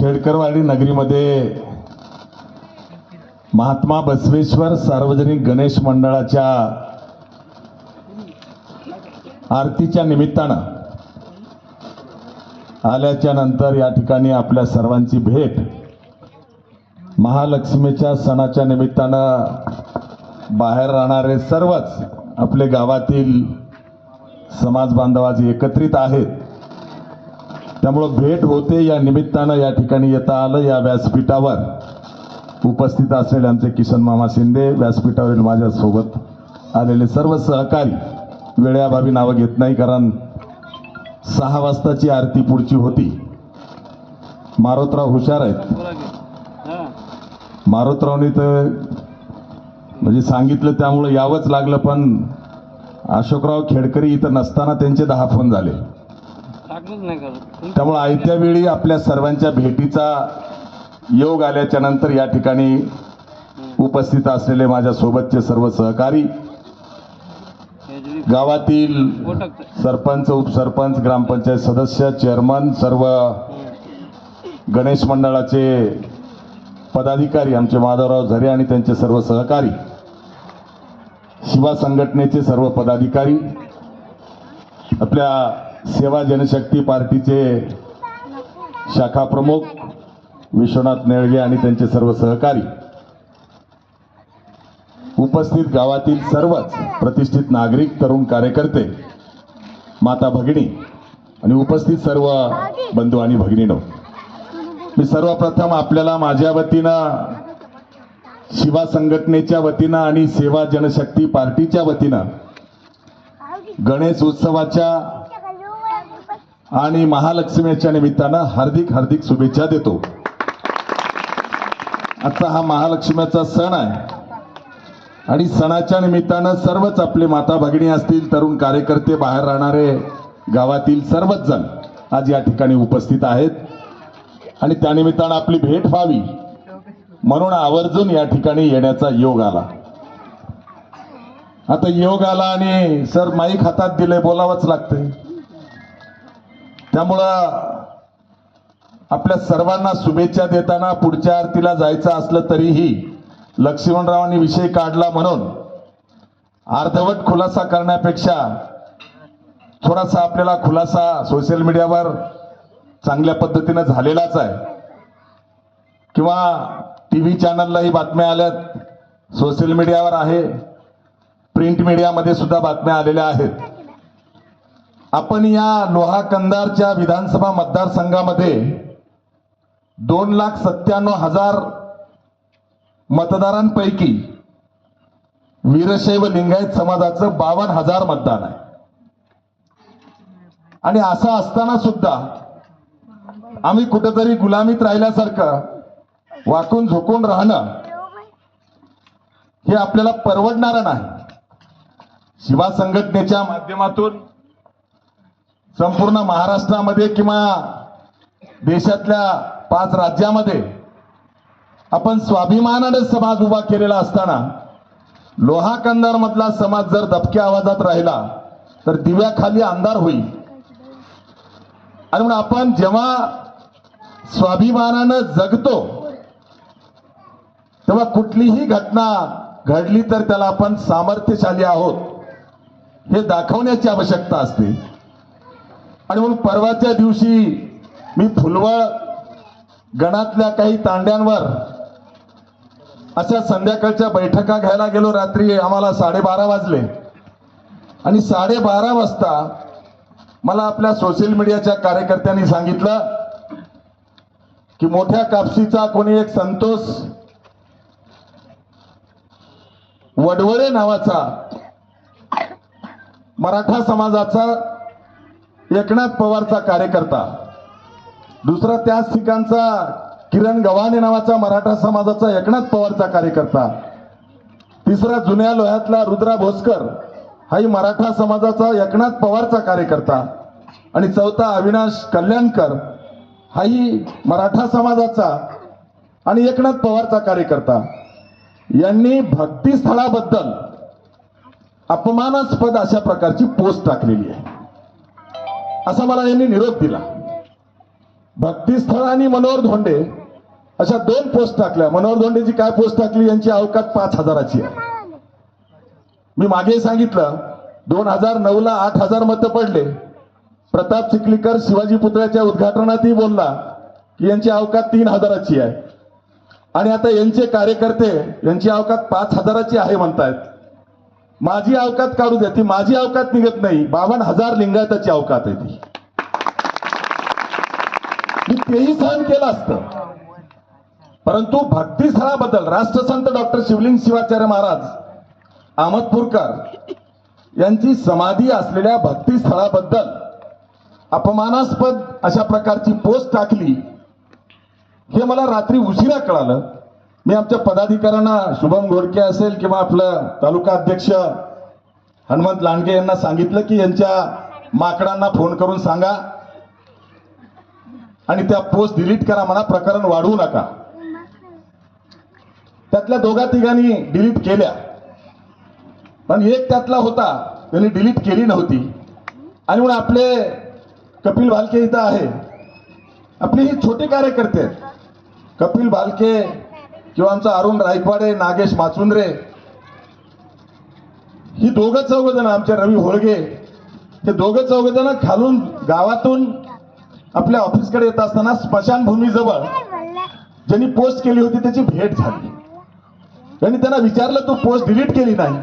खेडकरवाडी नगरीमध्ये महात्मा बसवेश्वर सार्वजनिक गणेश मंडळाच्या आरतीच्या निमित्तानं आल्याच्यानंतर या ठिकाणी आपल्या सर्वांची भेट महालक्ष्मीच्या सणाच्या निमित्तानं बाहेर राहणारे सर्वच आपले गावातील समाज बांधव एकत्रित आहेत. त्यामुळं भेट होते या निमित्तानं या ठिकाणी येता आलं या व्यासपीठावर. उपस्थित असलेले आमचे किसन मामा शिंदे व्यासपीठावरील माझ्यासोबत आलेले सर्व सहकारी वेळेअभावी नावं घेत नाही कारण सहा वाजताची आरती पुढची होती. मारोतराव हुशार आहेत. मारोतरावनी तर म्हणजे सांगितलं त्यामुळं यावंच लागलं पण अशोकराव खेडकरी इथं नसताना त्यांचे दहा फोन झाले. त्यामुळे आयत्या वेळी आपल्या सर्वांच्या भेटीचा योग आल्याच्यानंतर या ठिकाणी उपस्थित असलेले माझ्या सोबतचे सर्व सहकारी गावातील सरपंच उपसरपंच ग्रामपंचायत सदस्य चेअरमन सर्व गणेश मंडळाचे पदाधिकारी आमचे माधवराव झरे आणि त्यांचे सर्व सहकारी शिवा संघटनेचे सर्व पदाधिकारी आपल्या सेवा जनशक्ती पार्टीचे शाखा प्रमुख विश्वनाथ नेळगे आणि त्यांचे सर्व सहकारी उपस्थित गावातील सर्वच प्रतिष्ठित नागरिक तरुण कार्यकर्ते माता भगिनी आणि उपस्थित सर्व बंधू आणि भगिनीनो मी सर्वप्रथम आपल्याला माझ्या वतीनं शिवा संघटनेच्या वतीनं आणि सेवा जनशक्ती पार्टीच्या वतीनं गणेश उत्सवाच्या आणि महालक्ष्मीच्या निमित्तानं हार्दिक हार्दिक शुभेच्छा देतो. आजचा हा महालक्ष्मीचा सण आहे. आणि सणाच्या निमित्तानं सर्वच आपले माता भगिनी असतील तरुण कार्यकर्ते बाहेर राहणारे गावातील सर्वच जण आज या ठिकाणी उपस्थित आहेत. आणि त्यानिमित्तानं आपली भेट व्हावी म्हणून आवर्जून या ठिकाणी येण्याचा योग आला. आता योग आला आणि सर माईक हातात दिले बोलावंच लागतंय. त्यामुळं आपल्या सर्वांना शुभेच्छा देताना पुढच्या आरतीला जायचं असलं तरीही लक्ष्मणरावांनी विषय काढला म्हणून अर्धवट खुलासा करण्यापेक्षा थोडासा आपल्याला खुलासा सोशल मीडियावर चांगल्या पद्धतीनं झालेलाच आहे. किंवा टी व्ही चॅनललाही बातम्या आल्यात. सोशल मीडियावर आहे. प्रिंट मीडियामध्ये सुद्धा बातम्या आलेल्या आहेत. आपण या लोहा कंदारच्या विधानसभा मतदारसंघामध्ये दोन लाख सत्त्याण्णव हजार मतदारांपैकी वीरशैव लिंगायत समाजाचं बावन्न हजार मतदान आहे. आणि असं असताना सुद्धा आम्ही कुठेतरी गुलामीत राहिल्यासारखं वाकून झोकून राहणं हे आपल्याला परवडणारं नाही. शिवा संघटनेच्या माध्यमातून संपूर्ण महाराष्ट्रामध्ये किंवा देशातल्या पाच राज्यामध्ये आपण स्वाभिमानाने समाज उभा केलेला असताना लोहा कंदार मधला समाज जर दबक्या आवाजात राहिला तर दिव्याखाली अंधार होईल. आणि म्हणून आपण जेव्हा स्वाभिमानानं जगतो तेव्हा कुठलीही घटना घडली तर त्याला आपण सामर्थ्यशाली आहोत. हे दाखवण्याची आवश्यकता असते. आणि म्हणून परवाच्या दिवशी मी फुलवळ गणातल्या काही तांड्यांवर अशा संध्याकाळच्या बैठका घ्यायला गेलो रात्री आम्हाला साडेबारा वाजले. आणि साडेबारा वाजता मला आपल्या सोशल मीडियाच्या कार्यकर्त्यांनी सांगितलं की मोठ्या कापशीचा कोणी एक संतोष वडवळे नावाचा मराठा समाजाचा एकनाथ पवारचा कार्यकर्ता. दुसरा त्याच ठिकाणचा किरण गव्हाणे नावाचा मराठा समाजाचा एकनाथ पवारचा कार्यकर्ता. तिसरा जुन्या लोह्यातला रुद्रा भोसकर हाही मराठा समाजाचा एकनाथ पवारचा कार्यकर्ता. आणि चौथा अविनाश कल्याणकर हाही मराठा समाजाचा आणि एकनाथ पवारचा कार्यकर्ता. यांनी भक्तिस्थळाबद्दल अपमानास्पद अशा प्रकारची पोस्ट टाकलेली आहे. असा मला यांनी निरोप दिला. भक्तिस्थळ आणि मनोहर धोंडे अशा दोन पोस्ट टाकल्या. मनोहर धोंडेची काय पोस्ट टाकली यांची अवकात पाच हजाराची आहे. मी मागे सांगितलं दोन हजार नऊ ला आठ हजार मतं पडले. प्रताप चिखलीकर शिवाजी पुतळ्याच्या उद्घाटनातही बोलला की यांची अवकात तीन हजाराची आहे. आणि आता यांचे कार्यकर्ते यांची अवकात पाच हजाराची आहे म्हणतायत. माझी अवकात काढू द्या. ती माझी अवकात निघत नाही. बावन्न हजार लिंगायताची अवकात आहे ती. मी तेही सहन केलं असतं. परंतु भक्तिस्थळाबद्दल राष्ट्रसंत डॉक्टर शिवलिंग शिवाचार्य महाराज अहमदपूरकर यांची समाधी असलेल्या भक्तिस्थळाबद्दल अपमानास्पद अशा प्रकारची पोस्ट टाकली हे मला रात्री उशिरा कळालं. मी आमच्या पदाधिकाऱ्यांना शुभम घोडके असेल किंवा आपलं तालुका अध्यक्ष हनुमंत लांडगे यांना सांगितलं की यांच्या माकडांना फोन करून सांगा आणि त्या पोस्ट डिलीट करा म्हणा प्रकरण वाढवू नका. त्यातल्या दोघा तिघांनी डिलीट केल्या. पण एक त्यातला होता त्यांनी डिलीट केली नव्हती. आणि म्हणून आपले कपिल भालके इथं आहे. आपले हे छोटे कार्यकर्ते आहेत. कपिल भालके किंवा आमचा अरुण रायकवाडे नागेश माचुंद्रे ही दोघं चौघ जण आमचे रवी होळगे हे दोघं चौघ जण खालून गावातून आपल्या ऑफिसकडे येत असताना स्मशानभूमीजवळ ज्यांनी पोस्ट केली होती त्याची भेट झाली. त्यांनी त्यांना विचारलं तू पोस्ट डिलीट केली नाही?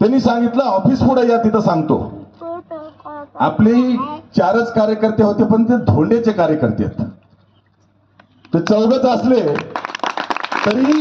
त्यांनी सांगितलं ऑफिस पुढे या तिथं सांगतो. आपले चारच कार्यकर्ते होते पण ते धोंडेचे कार्यकर्ते आहेत. ते चौघच असले तरी